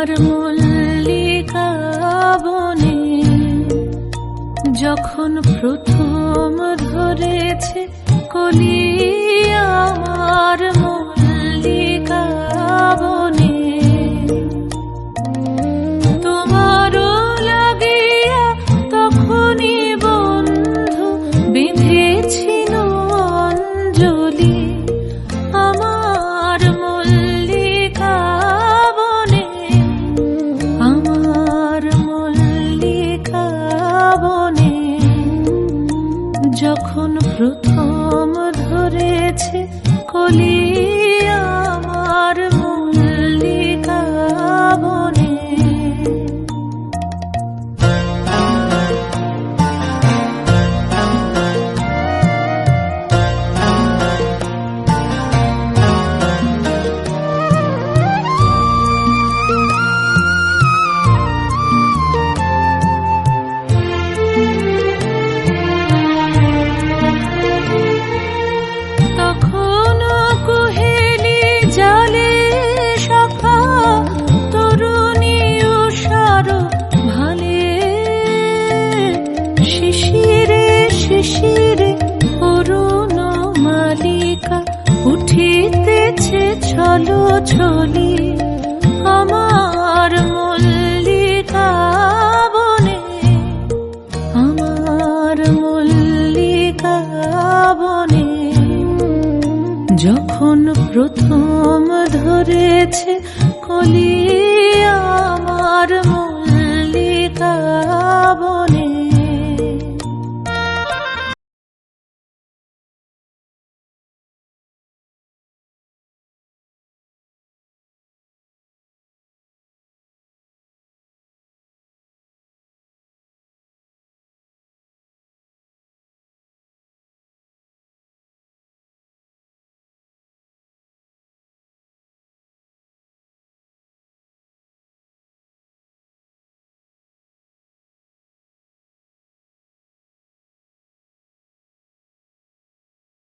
আমার মল্লিকা বনে যখন প্রথম ধরেছে কলি আমার যখন প্রথম ধরেছে কলি ছলো ছলি আমার মল্লিকা বনে। আমার মল্লিকা বনে। যখন প্রথম ধরেছে কলি